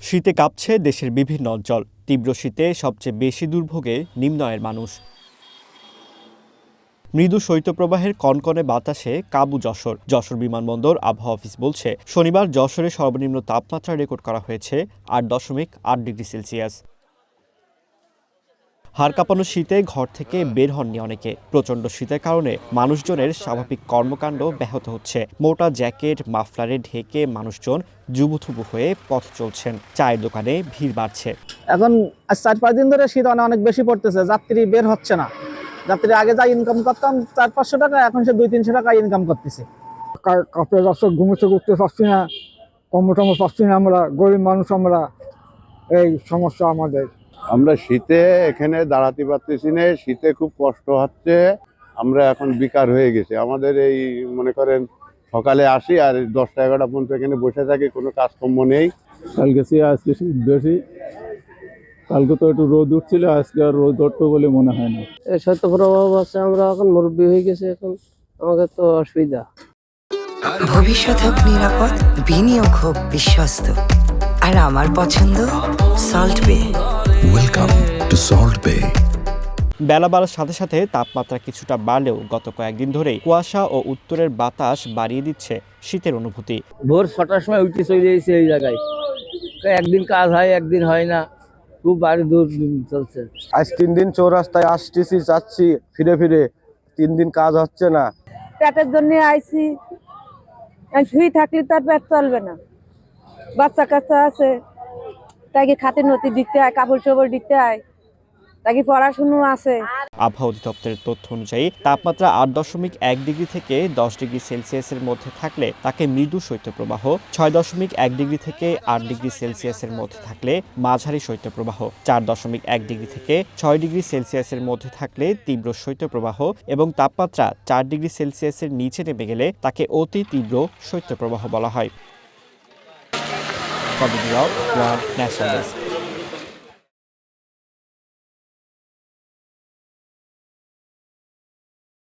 শীতে কাঁপছে দেশের বিভিন্ন অঞ্চল। তীব্র শীতে সবচেয়ে বেশি দুর্ভোগে নিম্ন আয়ের মানুষ। মৃদু শৈত্যপ্রবাহের কনকনে বাতাসে কাবু যশোর। যশোর বিমানবন্দর আবহাওয়া অফিস বলছে, শনিবার যশোরে সর্বনিম্ন তাপমাত্রা রেকর্ড করা হয়েছে আট দশমিক আট ডিগ্রি সেলসিয়াস। হাড় কাঁপানো শীতে ঘর থেকে বের হননি অনেকে। প্রচণ্ড শীতের কারণে মানুষজনের স্বাভাবিক কর্মকাণ্ড ব্যাহত হচ্ছে। মোটা জ্যাকেট মাফলারে ঢেকে মানুষজন জুবুথুবু হয়ে পথ চলছেন। চায়ের দোকানে ভিড় বাড়ছে। এখন চার পাঁচ দিন ধরে শীত অনেক অনেক বেশি পড়তেছে যাত্রী বের হচ্ছে না। যাত্রী আগে যা ইনকাম করতাম চার পাঁচশো টাকা এখন সে দুই তিনশো টাকা ইনকাম করতেছে। কাপড়ে যাচ্ছে ঘুমোতে করতে পারছি না কর্মটম পাচ্ছি না আমরা গরিব মানুষ আমরা এই সমস্যা আমাদের। আমরা শীতে এখানে দাঁড়াতে পারতেছি না শীতে খুব কষ্ট হচ্ছে আমরা এখন বিকার হয়ে গেছি। আমাদের এই মনে করেন সকালে আসি আর দশটা এগারোটা পর্যন্ত এখানে বসে থাকি কোনো কাজকর্ম নেই। কালকে সে আজকে শীত বেশি। কালকে তো একটু রোদ উঠছিল আজকে আর রোদ উঠবে বলে মনে হয় না। এই শৈত্য প্রভাব আছে আমরা এখন মুরব্বী হয়ে গেছে এখন আমাদের তো অসুবিধা। ভবিষ্যৎ হোক নিরাপদ বিনিয়োগ হোক বিশ্বস্ত। আর আমার পছন্দ সল্ট বে Welcome to Salt Bay. বেলা বাড়ার সাথে সাথে তাপমাত্রা কিছুটা বাড়লেও গত কয়েকদিন ধরেই কুয়াশা ও উত্তরের বাতাস বাড়িয়ে দিচ্ছে শীতের অনুভূতি। ভোর ছটার সময় উঠে চলে এসেছি এই জায়গায়। একদিন কাজ হয় একদিন হয় না। খুব বাড়ি দূর দিন চলছে। আজ তিন দিন চৌরাস্তায় আসতেছি যাচ্ছি ফিরে ফিরে। তিন দিন কাজ হচ্ছে না। পেটের জন্য আইছি। শুই থাকলে তার পেট চলবে না। বাচ্চা কাচ্চা আছে। তাকে খাতে নতি দিতে হয় কাপড় চোপড় দিতে হয়। তাকে পড়াশুনো আছে। আবহাওয়া অধিদপ্তরের তথ্য অনুযায়ী, তাপমাত্রা আট দশমিক এক ডিগ্রি থেকে দশ ডিগ্রি সেলসিয়াসের মধ্যে থাকলে তাকে মৃদু শৈত্যপ্রবাহ, ছয় দশমিক এক ডিগ্রি থেকে আট ডিগ্রি সেলসিয়াসের মধ্যে থাকলে মাঝারি শৈত্যপ্রবাহ, চার দশমিক এক ডিগ্রি থেকে ছয় ডিগ্রি সেলসিয়াসের মধ্যে থাকলে তীব্র শৈত্যপ্রবাহ এবং তাপমাত্রা চার ডিগ্রি সেলসিয়াসের নিচে নেমে গেলে তাকে অতি তীব্র শৈত্যপ্রবাহ বলা হয়। probably up around National Day.